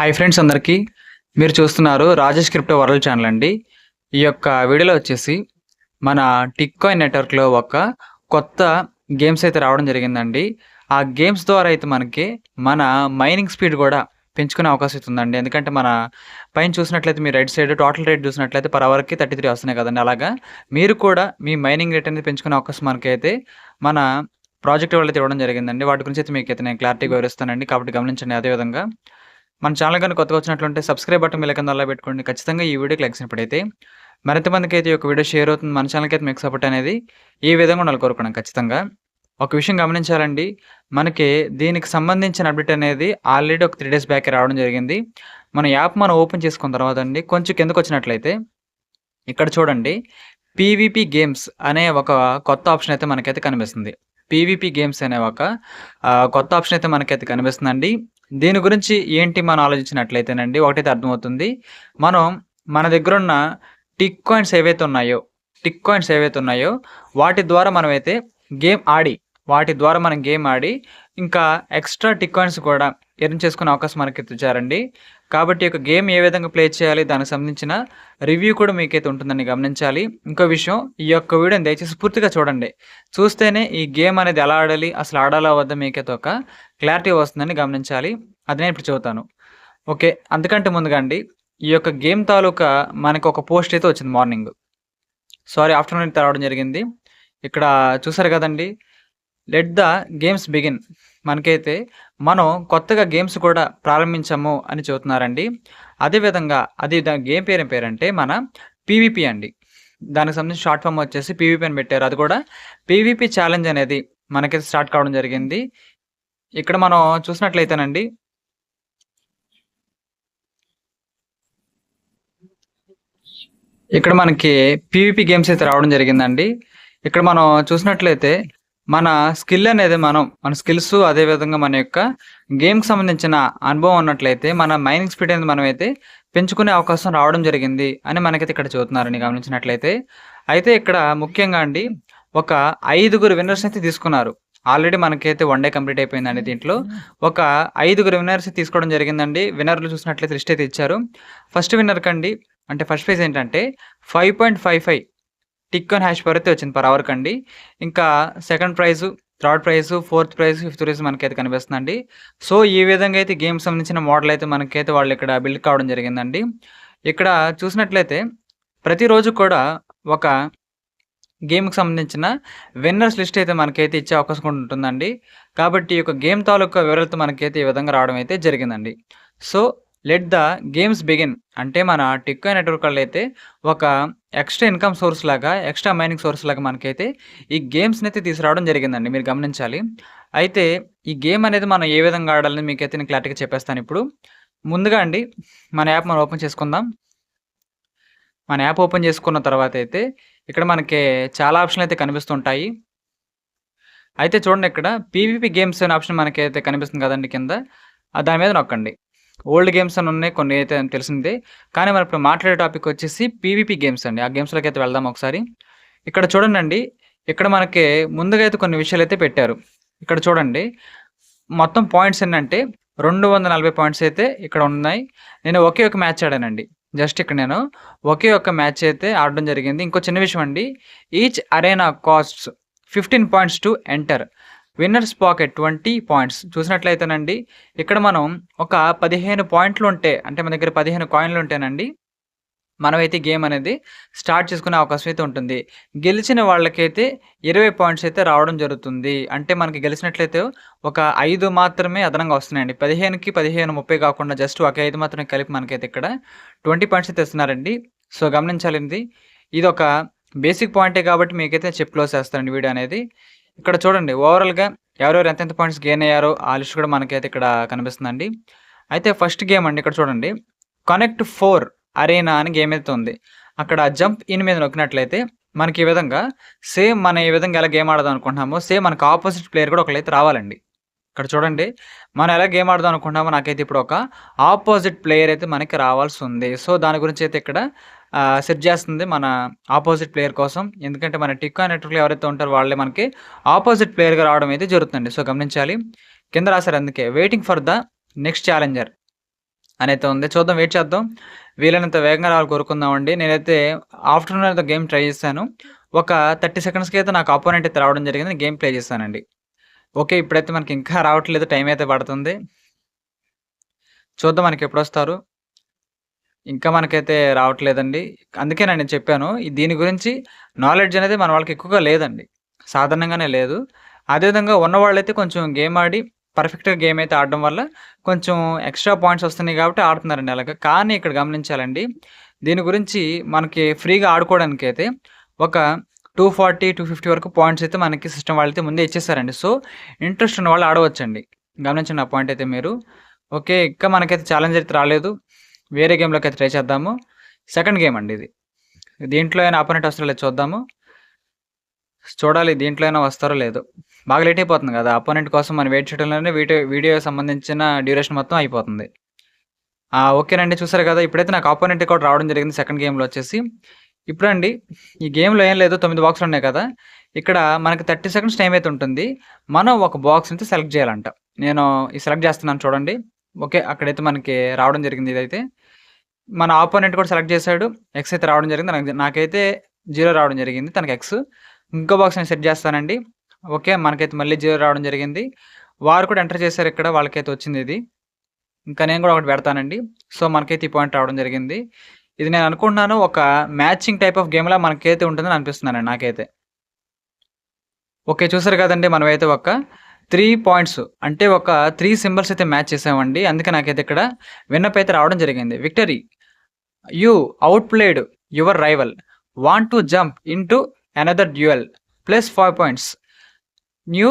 Hi friends అందరికీ. మీరు చూస్తున్నారు రాజేష్ క్రిప్టో వరల్డ్ ఛానల్ అండి. ఈ యొక్క వీడియోలో వచ్చేసి మన టిక్కాయిన్ నెట్వర్క్లో ఒక కొత్త గేమ్స్ అయితే రావడం జరిగిందండి. ఆ గేమ్స్ ద్వారా అయితే మనకి మన మైనింగ్ స్పీడ్ కూడా పెంచుకునే అవకాశం ఉందండి. ఎందుకంటే మన పైన చూసినట్లయితే మీ రైట్ సైడ్ టోటల్ రేట్ చూసినట్లయితే పర్ అవర్కి థర్టీ త్రీ వస్తున్నాయి కదండి. అలాగా మీరు కూడా మీ మైనింగ్ రేట్ అనేది పెంచుకునే అవకాశం మనకైతే మన ప్రాజెక్ట్ వాళ్ళైతే ఇవ్వడం జరిగిందండి. వాటి గురించి అయితే మీకు అయితే నేను క్లారిటీగా వివరిస్తానండి. కాబట్టి గమనించండి అదేవిధంగా. మన ఛానల్ కానీ కొత్తగా వచ్చినట్లుంటే సబ్స్క్రైబ్ బటన్ మీద కింద అలా పెట్టుకోండి. ఖచ్చితంగా ఈ వీడియోకి లైక్స్ ఇప్పుడైతే మరింత మందికి అయితే ఒక వీడియో షేర్ అవుతుంది. మన ఛానల్కి అయితే మీకు సపోర్ట్ అనేది ఈ విధంగా ఉండాలి కోరుకున్నాం ఖచ్చితంగా. ఒక విషయం గమనించాలండి. మనకి దీనికి సంబంధించిన అప్డేట్ అనేది ఆల్రెడీ ఒక త్రీ డేస్ బ్యాక్ రావడం జరిగింది. మన యాప్ మనం ఓపెన్ చేసుకున్న తర్వాత అండి కొంచెం కిందకు వచ్చినట్లయితే ఇక్కడ చూడండి పీవీపీ గేమ్స్ అనే ఒక కొత్త ఆప్షన్ అయితే మనకైతే కనిపిస్తుంది. పీవీపీ గేమ్స్ అనే ఒక కొత్త ఆప్షన్ అయితే మనకైతే కనిపిస్తుందండి. దీని గురించి ఏంటి మనం ఆలోచించినట్లయితేనండి ఒకటైతే అర్థమవుతుంది. మనం మన దగ్గర ఉన్న టిక్ కాయిన్స్ ఏవైతే ఉన్నాయో టిక్ కాయిన్స్ ఏవైతే ఉన్నాయో వాటి ద్వారా మనమైతే గేమ్ ఆడి వాటి ద్వారా మనం గేమ్ ఆడి ఇంకా ఎక్స్ట్రా టిక్ కాయిన్స్ కూడా ఎర్న్ చేసుకునే అవకాశం మనకి ఇచ్చారండి. కాబట్టి ఒక యొక్క గేమ్ ఏ విధంగా ప్లే చేయాలి దానికి సంబంధించిన రివ్యూ కూడా మీకైతే ఉంటుందని గమనించాలి. ఇంకో విషయం ఈ యొక్క వీడియోని దయచేసి పూర్తిగా చూడండి. చూస్తేనే ఈ గేమ్ అనేది ఎలా ఆడాలి అసలు ఆడాలా వద్ద మీకైతే ఒక క్లారిటీ వస్తుందని గమనించాలి. అది నేను ఇప్పుడు చెబుతాను. ఓకే అందుకంటే ముందుగా అండి ఈ యొక్క గేమ్ తాలూకా మనకు ఒక పోస్ట్ అయితే వచ్చింది మార్నింగ్. సారీ ఆఫ్టర్నూన్ అయితే రావడం జరిగింది. ఇక్కడ చూసారు కదండి లెట్ ద గేమ్స్ బిగిన్. మనకైతే మనం కొత్తగా గేమ్స్ కూడా ప్రారంభించాము అని చెబుతున్నారండి. అదేవిధంగా అది దాని గేమ్ పేరు పేరంటే మన పీవీపీ అండి. దానికి సంబంధించి షార్ట్ ఫామ్ వచ్చేసి పీవీపీ అని పెట్టారు. అది కూడా పీవీపీ ఛాలెంజ్ అనేది మనకైతే స్టార్ట్ కావడం జరిగింది. ఇక్కడ మనం చూసినట్లయితేనండి. ఇక్కడ మనకి పీవీపీ గేమ్స్ అయితే రావడం జరిగిందండి. ఇక్కడ మనం చూసినట్లయితే మన స్కిల్ అనేది మనం మన స్కిల్స్ అదేవిధంగా మన యొక్క గేమ్కి సంబంధించిన అనుభవం ఉన్నట్లయితే మన మైనింగ్ స్పీడ్ అనేది మనం అయితే పెంచుకునే అవకాశం రావడం జరిగింది అని మనకైతే ఇక్కడ చూస్తున్నారని గమనించినట్లయితే. అయితే ఇక్కడ ముఖ్యంగా అండి ఒక ఐదుగురు విన్నర్స్ అయితే తీసుకున్నారు. ఆల్రెడీ మనకైతే వన్ డే కంప్లీట్ అయిపోయిందండి దీంట్లో. ఒక ఐదుగురు విన్నర్స్ తీసుకోవడం జరిగిందండి. విన్నర్లు చూసినట్లయితే లిస్ట్ అయితే ఇచ్చారు. ఫస్ట్ విన్నర్ కండి అంటే ఫస్ట్ ప్రైజ్ ఏంటంటే five point five five tick and hash per అయితే వచ్చింది పర్ అవర్ కండి. ఇంకా second prize third prize fourth prize fifth prize మనకైతే కనిపిస్తుందండి. సో ఈ విధంగా అయితే గేమ్ సంబంధించిన మోడల్ అయితే మనకైతే వాళ్ళు ఇక్కడ బిల్డ్ కావడం జరిగిందండి. ఇక్కడ చూసినట్లయితే ప్రతిరోజు కూడా ఒక గేమ్కి సంబంధించిన విన్నర్స్ లిస్ట్ అయితే మనకైతే ఇచ్చే అవకాశం కూడా ఉంటుందండి. కాబట్టి ఈ యొక్క గేమ్ తాలూకా వివరాలతో మనకైతే ఈ విధంగా రావడం అయితే జరిగిందండి. So let the games begin అంటే మన టిక్కో నెట్వర్క్ వాళ్ళు అయితే ఒక ఎక్స్ట్రా ఇన్కమ్ సోర్స్ లాగా ఎక్స్ట్రా మైనింగ్ సోర్స్ లాగా మనకైతే ఈ గేమ్స్ని అయితే తీసుకురావడం జరిగిందండి. మీరు గమనించాలి. అయితే ఈ గేమ్ అనేది మనం ఏ విధంగా ఆడాలని మీకైతే నేను క్లారిటీగా చెప్పేస్తాను ఇప్పుడు. ముందుగా అండి మన యాప్ మనం ఓపెన్ చేసుకుందాం. మన యాప్ ఓపెన్ చేసుకున్న తర్వాత అయితే ఇక్కడ మనకి చాలా ఆప్షన్లు అయితే కనిపిస్తుంటాయి. అయితే చూడండి ఇక్కడ పీవీపీ గేమ్స్ అనే ఆప్షన్ మనకైతే కనిపిస్తుంది కదండి కింద. దాని మీద నొక్కండి. ఓల్డ్ గేమ్స్ అని ఉన్నాయి కొన్ని అయితే తెలిసిందే. కానీ మనం ఇప్పుడు మాట్లాడే టాపిక్ వచ్చేసి పీవీపీ గేమ్స్ అండి. ఆ గేమ్స్లోకి అయితే వెళ్దాం ఒకసారి. ఇక్కడ చూడండి ఇక్కడ మనకి ముందుగా అయితే కొన్ని విషయాలు అయితే పెట్టారు. ఇక్కడ చూడండి మొత్తం పాయింట్స్ ఏంటంటే రెండు వందల నలభై పాయింట్స్ అయితే ఇక్కడ ఉన్నాయి. నేను ఒకే ఒక మ్యాచ్ ఆడానండి. జస్ట్ ఇక్కడ నేను ఒకే ఒక మ్యాచ్ అయితే ఆడడం జరిగింది. ఇంకో చిన్న విషయం అండి each arena costs fifteen points to enter. Winners pocket twenty points చూసినట్లయితేనండి ఇక్కడ మనం ఒక పదిహేను పాయింట్లు ఉంటే అంటే మన దగ్గర పదిహేను కాయిన్లు ఉంటేనండి మనమైతే గేమ్ అనేది స్టార్ట్ చేసుకునే అవకాశం అయితే ఉంటుంది. గెలిచిన వాళ్ళకైతే ఇరవై పాయింట్స్ అయితే రావడం జరుగుతుంది. అంటే మనకి గెలిచినట్లయితే ఒక ఐదు మాత్రమే అదనంగా వస్తున్నాయండి. పదిహేనుకి పదిహేను ముప్పై కాకుండా జస్ట్ ఒక ఐదు మాత్రమే కలిపి మనకైతే ఇక్కడ ట్వంటీ పాయింట్స్ అయితే ఇస్తున్నారండి. సో గమనించాలి ఇది ఒక బేసిక్ పాయింటే కాబట్టి మీకైతే చెప్ క్లోజ్ చేస్తారండి వీడియో అనేది. ఇక్కడ చూడండి ఓవరాల్గా ఎవరెవరు ఎంతెంత పాయింట్స్ గెయిన్ అయ్యారో ఆ లిస్ట్ కూడా మనకైతే ఇక్కడ కనిపిస్తుందండి. అయితే ఫస్ట్ గేమ్ అండి ఇక్కడ చూడండి. కనెక్ట్ ఫోర్ అరేనా అని గేమ్ అయితే ఉంది. అక్కడ జంప్ ఇన్ మీద నొక్కినట్లయితే మనకి ఈ విధంగా సేమ్ మన ఈ విధంగా ఎలా గేమ్ ఆడదాం అనుకుంటున్నామో సేమ్ మనకు ఆపోజిట్ ప్లేయర్ కూడా ఒకళ్ళైతే రావాలండి. ఇక్కడ చూడండి మనం ఎలా గేమ్ ఆడదాం అనుకుంటున్నామో నాకైతే ఇప్పుడు ఒక ఆపోజిట్ ప్లేయర్ అయితే మనకి రావాల్సి ఉంది. సో దాని గురించి అయితే ఇక్కడ సెట్ చేస్తుంది మన ఆపోజిట్ ప్లేయర్ కోసం. ఎందుకంటే మన టిక్కా నెట్వర్క్లో ఎవరైతే ఉంటారో వాళ్ళే మనకి ఆపోజిట్ ప్లేయర్గా రావడం అయితే జరుగుతుంది సో గమనించాలి. కింద రాశారు అందుకే. Waiting for the next challenger అని అయితే ఉంది. చూద్దాం వెయిట్ చేద్దాం. వీలైనంత వేగంగా రావాలి కోరుకుందామండి. నేనైతే ఆఫ్టర్నూన్ అయితే గేమ్ ట్రై చేశాను. ఒక థర్టీ సెకండ్స్కి అయితే నాకు అపోనెంట్ అయితే రావడం జరిగింది. గేమ్ ప్లే చేశానండి. ఓకే ఇప్పుడైతే మనకి ఇంకా రావట్లేదు. టైం అయితే పడుతుంది. చూద్దాం మనకి ఎప్పుడు వస్తారు. ఇంకా మనకైతే రావట్లేదండి అందుకే నేను చెప్పాను దీని గురించి నాలెడ్జ్ అనేది మన వాళ్ళకి ఎక్కువగా లేదండి సాధారణంగానే లేదు అదేవిధంగా ఉన్నవాళ్ళైతే కొంచెం గేమ్ ఆడి పర్ఫెక్ట్‌గా గేమ్ అయితే ఆడడం వల్ల కొంచెం ఎక్స్‌ట్రా పాయింట్స్ వస్తున్నాయి కాబట్టి ఆడుతున్నారండి అలాగా. కానీ ఇక్కడ గమనించాలండి. దీని గురించి మనకి ఫ్రీగా ఆడుకోవడానికైతే ఒక 240, 250 వరకు పాయింట్స్ అయితే మనకి సిస్టమ్ వాళ్ళైతే ముందే ఇచ్చేసారండి. సో, ఇంట్రెస్ట్ ఉన్న వాళ్ళు ఆడవచ్చండి. గమనించండి ఆ పాయింట్ అయితే మీరు. ఓకే. ఇంకా మనకైతే ఛాలెంజ్ అయితే రాలేదు. వేరే గేమ్‌లోకి అయితే ట్రై చేద్దాము. సెకండ్ గేమ్ అండి ఇది. దీంట్లో అయినా అపోనెంట్ వస్తారో లేదు చూద్దాము. చూడాలి దీంట్లో అయినా వస్తారో లేదో. బాగా లేట్ అయిపోతుంది కదా! అపోనెంట్ కోసం మనం వెయిట్ చేయడంలోనే వీడియో వీడియో సంబంధించిన డ్యూరేషన్ మొత్తం అయిపోతుంది. ఓకేనండి. చూసారు కదా! ఇప్పుడైతే నాకు అపోనెంట్ కూడా రావడం జరిగింది సెకండ్ గేమ్‌లో వచ్చేసి. ఇప్పుడండి ఈ గేమ్‌లో ఏం లేదు తొమ్మిది బాక్సులు ఉన్నాయి కదా! ఇక్కడ మనకి 30 సెకండ్స్ టైం అయితే ఉంటుంది. మనం ఒక బాక్స్ అయితే సెలెక్ట్ చేయాలంట. నేను ఈ సెలెక్ట్ చేస్తున్నాను చూడండి. ఓకే. అక్కడైతే మనకి రావడం జరిగింది ఇదైతే. మన ఆపోనెంట్ కూడా సెలెక్ట్ చేశాడు ఎక్స్ అయితే రావడం జరిగింది. నాకు నాకైతే జీరో రావడం జరిగింది. తనకి ఎక్స్. ఇంకో బాక్స్ నేను సెట్ చేస్తానండి. ఓకే. మనకైతే మళ్ళీ జీరో రావడం జరిగింది. వారు కూడా ఎంటర్ చేశారు ఇక్కడ. వాళ్ళకైతే వచ్చింది ఇది. ఇంకా నేను కూడా ఒకటి పెడతానండి. సో, మనకైతే ఈ పాయింట్ రావడం జరిగింది. ఇది నేను అనుకుంటున్నాను ఒక మ్యాచింగ్ టైప్ ఆఫ్ గేమ్‌లా మనకైతే ఉంటుందని అనిపిస్తున్నాను నాకైతే. ఓకే. చూసారు కదండీ! మనమైతే ఒక త్రీ పాయింట్స్ అంటే ఒక త్రీ సింబల్స్ అయితే మ్యాచ్ చేసామండి. అందుకే నాకైతే ఇక్కడ విన్ అప్ అయితే రావడం జరిగింది. Victory you outplayed your rival. Want to jump into another duel. Plus five points. New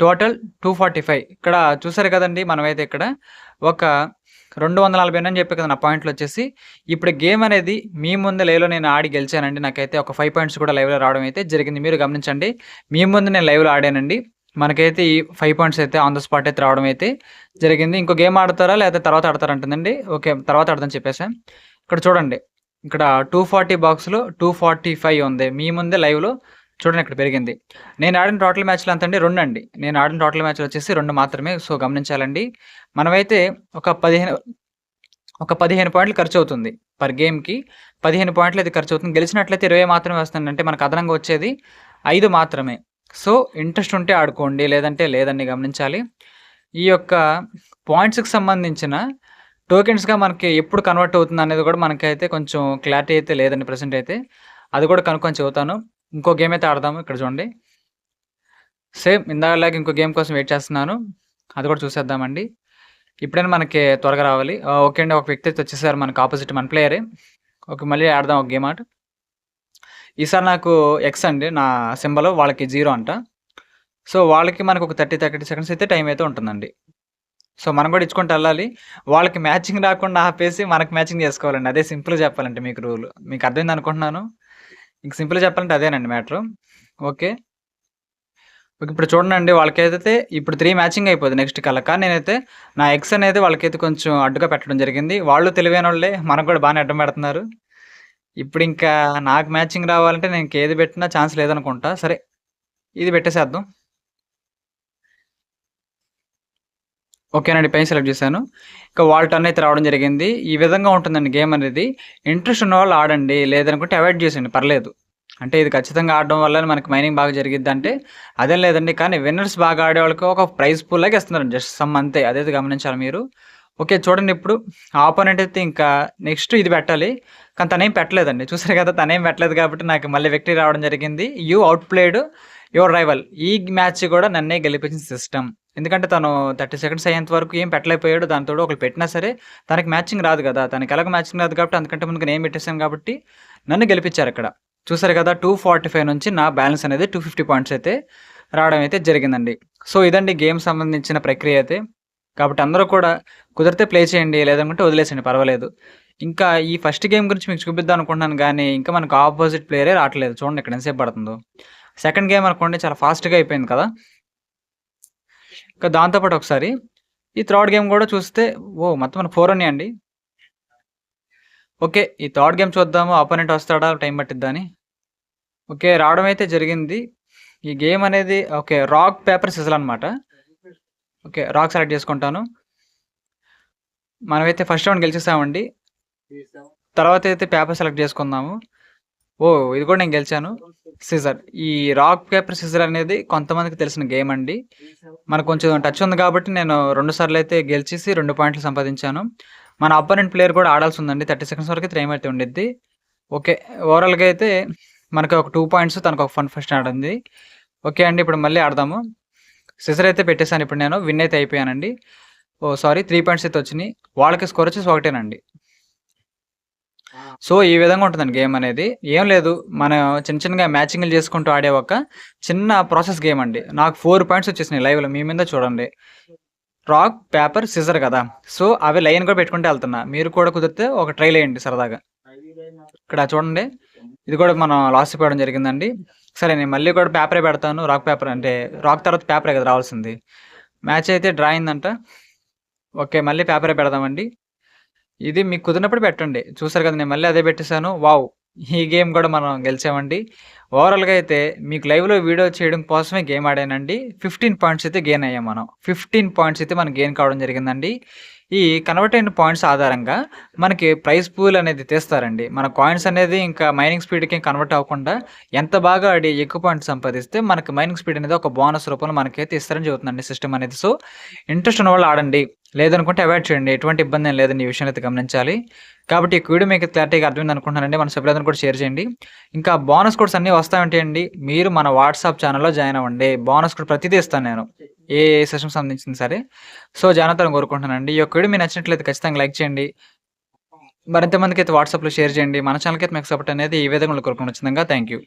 total 245 ఇక్కడ చూసారు కదండీ! మనమైతే ఇక్కడ ఒక 240 అని చెప్పి కదా! నా పాయింట్లు వచ్చేసి ఇప్పుడు గేమ్ అనేది మీ ముందు లైవ్‌లో నేను ఆడి గెలిచానండి. నాకైతే ఒక ఫైవ్ పాయింట్స్ కూడా లైవ్‌లో రావడం అయితే జరిగింది. మీరు గమనించండి. మీ ముందు నేను లైవ్‌లో ఆడానండి. మనకైతే ఈ ఫైవ్ పాయింట్స్ అయితే ఆన్ ద స్పాట్ అయితే రావడం అయితే జరిగింది. ఇంకో గేమ్ ఆడతారా? లేకపోతే తర్వాత ఆడతారా అంటుందండి. ఓకే. తర్వాత ఆడదని చెప్పేసాను ఇక్కడ చూడండి. ఇక్కడ 240 బాక్స్‌లో 245 ఉంది. మీ ముందే లైవ్‌లో చూడండి ఇక్కడ పెరిగింది. నేను ఆడిన టోటల్ మ్యాచ్‌లు ఎంతండి? 2 అండి. నేను ఆడిన టోటల్ మ్యాచ్‌లు వచ్చేసి రెండు మాత్రమే. సో, గమనించాలండి. మనమైతే ఒక 15 ఒక 15 పాయింట్లు ఖర్చు అవుతుంది పర్ గేమ్‌కి 15 పాయింట్లు అయితే ఖర్చు అవుతుంది గెలిచినట్లయితే 20 మాత్రమే వస్తుంది అంటే మనకు అదనంగా వచ్చేది ఐదు మాత్రమే. సో, ఇంట్రెస్ట్ ఉంటే ఆడుకోండి. లేదంటే లేదండి గమనించాలి. ఈ యొక్క పాయింట్స్‌కి సంబంధించిన టోకెన్స్‌గా మనకి ఎప్పుడు కన్వర్ట్ అవుతుంది అనేది కూడా మనకైతే కొంచెం క్లారిటీ అయితే లేదండి ప్రజెంట్ అయితే. అది కూడా కనుక్కొని చెబుతాను. ఇంకో గేమ్ అయితే ఆడదాము. ఇక్కడ చూడండి. సేమ్ ఇందాకలాగా ఇంకో గేమ్ కోసం వెయిట్ చేస్తున్నాను. అది కూడా చూసేద్దామండి. ఇప్పుడైనా మనకి త్వరగా రావాలి. ఓకే అండి. ఒక వ్యక్తి అయితే వచ్చేసారు మనకు ఆపోజిట్ మన ప్లేయరే. ఓకే. మళ్ళీ ఆడదాం ఒక గేమ్ ఆట. ఈసారి నాకు ఎక్స్ అండి నా సింబల్. వాళ్ళకి జీరో అంట. సో, వాళ్ళకి మనకు ఒక 30, 30 సెకండ్స్ అయితే టైం అయితే ఉంటుందండి. సో, మనం కూడా ఇచ్చుకుంటూ వెళ్ళాలి వాళ్ళకి మ్యాచింగ్ రాకుండా ఆపేసి మనకు మ్యాచింగ్ చేసుకోవాలండి. అదే సింపుల్ చెప్పాలంటే మీకు రూల్. మీకు అర్థమైంది అనుకుంటున్నాను. ఇంక సింపుల్ చెప్పాలంటే అదేనండి మ్యాటర్ ఓకే. ఇప్పుడు చూడండి వాళ్ళకైతే ఇప్పుడు త్రీ మ్యాచింగ్ అయిపోద్ది నెక్స్ట్ కల్లా. కానీ నేనైతే నా ఎక్స్ అనేది వాళ్ళకైతే కొంచెం అడ్డుగా పెట్టడం జరిగింది. వాళ్ళు తెలివైన వాళ్ళే మనకు కూడా బాగానే అడ్డం పెడుతున్నారు. ఇప్పుడు ఇంకా నాకు మ్యాచింగ్ రావాలంటే నేను ఇంకేది పెట్టినా ఛాన్స్ లేదనుకుంటా. సరే. ఇది పెట్టేసేద్దాం. ఓకేనండి. పైన సెలెక్ట్ చేశాను. ఇక వాల్ టర్న్ అయితే రావడం జరిగింది. ఈ విధంగా ఉంటుందండి గేమ్ అనేది. ఇంట్రెస్ట్ ఉన్న వాళ్ళు ఆడండి. లేదనుకుంటే అవాయిడ్ చేసేయండి పర్లేదు. అంటే ఇది ఖచ్చితంగా ఆడడం వల్ల మనకి మైనింగ్ బాగా జరిగిద్దంటే అదేం లేదండి. కానీ విన్నర్స్ బాగా ఆడేవాళ్ళకి ఒక ప్రైజ్ పూల్ లాగా ఇస్తున్నారండి. జస్ట్ సమ్ అంతే. అదైతే గమనించాలి మీరు. ఓకే. చూడండి ఇప్పుడు ఆపోనెంట్ అయితే ఇంకా నెక్స్ట్ ఇది పెట్టాలి. కానీ తనేం పెట్టలేదండి. చూసారు కదా! తనేం పెట్టలేదు కాబట్టి నాకు మళ్ళీ విక్టరీ రావడం జరిగింది. You outplayed your rival. ఈ మ్యాచ్ కూడా నన్నే గెలిపించిన సిస్టమ్. ఎందుకంటే తను 30 సెకండ్స్ అయ్యేంత వరకు ఏం పెట్టలేకపోయాడు. దానికి ఒకళ్ళు పెట్టినా సరే తనకి మ్యాచింగ్ రాదు కదా! తనకి ఎలాగ మ్యాచింగ్ రాదు కాబట్టి అందుకంటే ముందుకు నేను పెట్టేశాను కాబట్టి నన్ను గెలిపించారు ఇక్కడ. చూసారు కదా! 245 నుంచి నా బ్యాలెన్స్ అనేది 250 పాయింట్స్ అయితే రావడం అయితే జరిగిందండి. సో, ఇదండి గేమ్ సంబంధించిన ప్రక్రియ అయితే. కాబట్టి అందరూ కూడా కుదిరితే ప్లే చేయండి. లేదనుకుంటే వదిలేసేయండి పర్వాలేదు. ఇంకా ఈ ఫస్ట్ గేమ్ గురించి మీకు చూపిద్దాం అనుకుంటున్నాను కానీ ఇంకా మనకు ఆపోజిట్ ప్లేయరే రావట్లేదు. చూడండి ఇక్కడ ఎంతసేపు పడుతుందో. సెకండ్ గేమ్ అనుకోండి చాలా ఫాస్ట్‌గా అయిపోయింది కదా! ఇంకా దాంతో పాటు ఒకసారి ఈ థర్డ్ గేమ్ కూడా చూస్తే ఓహ్! మొత్తం మనకు 4 ఉన్నాయండి. ఓకే. ఈ థర్డ్ గేమ్ చూద్దాము. అపోనెంట్ వస్తాడా? టైం పట్టిద్దా అని. ఓకే. రావడం అయితే జరిగింది. ఈ గేమ్ అనేది ఓకే. రాక్, పేపర్, సిజల్ అనమాట. ఓకే. రాక్ సెలెక్ట్ చేసుకుంటాను. మనమైతే ఫస్ట్ రౌండ్ గెలిచేసామండి తర్వాత అయితే పేపర్ సెలెక్ట్ చేసుకుందాము ఓ ఇది కూడా నేను గెలిచాను. సిజర్ ఈ రాక్ పేపర్ సిజర్ అనేది కొంతమందికి తెలిసిన గేమ్ అండి. మనకు కొంచెం టచ్ ఉంది కాబట్టి నేను రెండు సార్లు అయితే గెలిచేసి రెండు పాయింట్లు సంపాదించాను. మన అపోనెంట్ ప్లేయర్ కూడా ఆడాల్సి ఉందండి థర్టీ సెకండ్స్ వరకు త్రీ అయితే ఉండిద్ది. ఓకే ఓవరాల్గా అయితే మనకి ఒక టూ పాయింట్స్ తనకు ఒక ఫన్ ఫస్ట్ ఆడింది. ఓకే అండి ఇప్పుడు మళ్ళీ ఆడదాము. సిజర్ అయితే పెట్టేశాను ఇప్పుడు నేను. విన్ అయితే అయిపోయానండి. ఓ సారీ త్రీ పాయింట్స్ అయితే వచ్చినాయి. వాళ్ళకి స్కోర్ వచ్చేసి ఒకటేనండి. సో ఈ విధంగా ఉంటుందండి గేమ్ అనేది. ఏం లేదు మనం చిన్న చిన్నగా మ్యాచింగ్లు చేసుకుంటూ ఆడే ఒక చిన్న ప్రాసెస్ గేమ్ అండి. నాకు ఫోర్ పాయింట్స్ వచ్చేసినాయి లైవ్లో మీ మీద చూడండి. రాక్ పేపర్ సిజర్ కదా. సో అవి లైన్ కూడా పెట్టుకుంటే వెళ్తున్నా. మీరు కూడా కుదిరితే ఒక ట్రైల్ వేయండి సరదాగా. ఇక్కడ చూడండి. ఇది కూడా మనం లాస్ట్ పోవడం జరిగిందండి. సరే నేను మళ్ళీ కూడా పేపరే పెడతాను. రాక్ పేపర్ అంటే రాక్ తర్వాత పేపరే కదా రావాల్సింది. మ్యాచ్ అయితే డ్రా అయిందంట. ఓకే మళ్ళీ పేపరే పెడదామండి. ఇది మీకు కుదిరినప్పుడు పెట్టండి. చూసారు కదా నేను మళ్ళీ అదే పెట్టేశాను. వావ్ ఈ గేమ్ కూడా మనం గెలిచామండి. ఓవరాల్గా అయితే మీకు లైవ్లో వీడియో చేయడం కోసమే గేమ్ ఆడానండి. ఫిఫ్టీన్ పాయింట్స్ అయితే గెయిన్ అయ్యాం మనం. ఫిఫ్టీన్ పాయింట్స్ అయితే మనం గెయిన్ కావడం జరిగిందండి. ఈ కన్వర్ట్ అయిన పాయింట్స్ ఆధారంగా మనకి ప్రైస్ పూల్ అనేది తీస్తారండి. మన కాయిన్స్ అనేది ఇంకా మైనింగ్ స్పీడ్కి కన్వర్ట్ అవ్వకుండా ఎంత బాగా ఆడి ఎక్కువ పాయింట్స్ సంపాదిస్తే మనకి మైనింగ్ స్పీడ్ అనేది ఒక బోనస్ రూపంలో మనకైతే ఇస్తారని చెబుతుందండి సిస్టమ్ అనేది. సో ఇంట్రెస్ట్ ఉన్న వాళ్ళు ఆడండి. లేదనుకుంటే అవాయిడ్ చేయండి. ఎటువంటి ఇబ్బంది ఏం లేదని ఈ విషయాన్ని అయితే గమనించాలి. కాబట్టి ఈ వీడియో మీకు క్లారిటీగా అర్థమైంది అనుకుంటున్నానండి. మన సభ్యులందరూ కూడా షేర్ చేయండి. ఇంకా బోనస్ కోడ్స్ అన్నీ వస్తాయంటే అండి మీరు మన వాట్సాప్ ఛానల్లో జాయిన్ అవ్వండి. బోనస్ కోడ్ ప్రతిదీ ఇస్తాను నేను. ఏ సెషన్ సంబంధించింది సరే. సో జానతరం కోరుకుంటున్నానండి. ఈ యొక్క వీడియో మీరు నచ్చినట్లయితే ఖచ్చితంగా లైక్ చేయండి. మరింత మందికి అయితే వాట్సాప్లో షేర్ చేయండి. మన ఛానల్కి అయితే మీకు సపోర్ట్ అనేది ఈ విధంగా కోరుకుంటున్నాను. ఖచ్చితంగా థ్యాంక్ యూ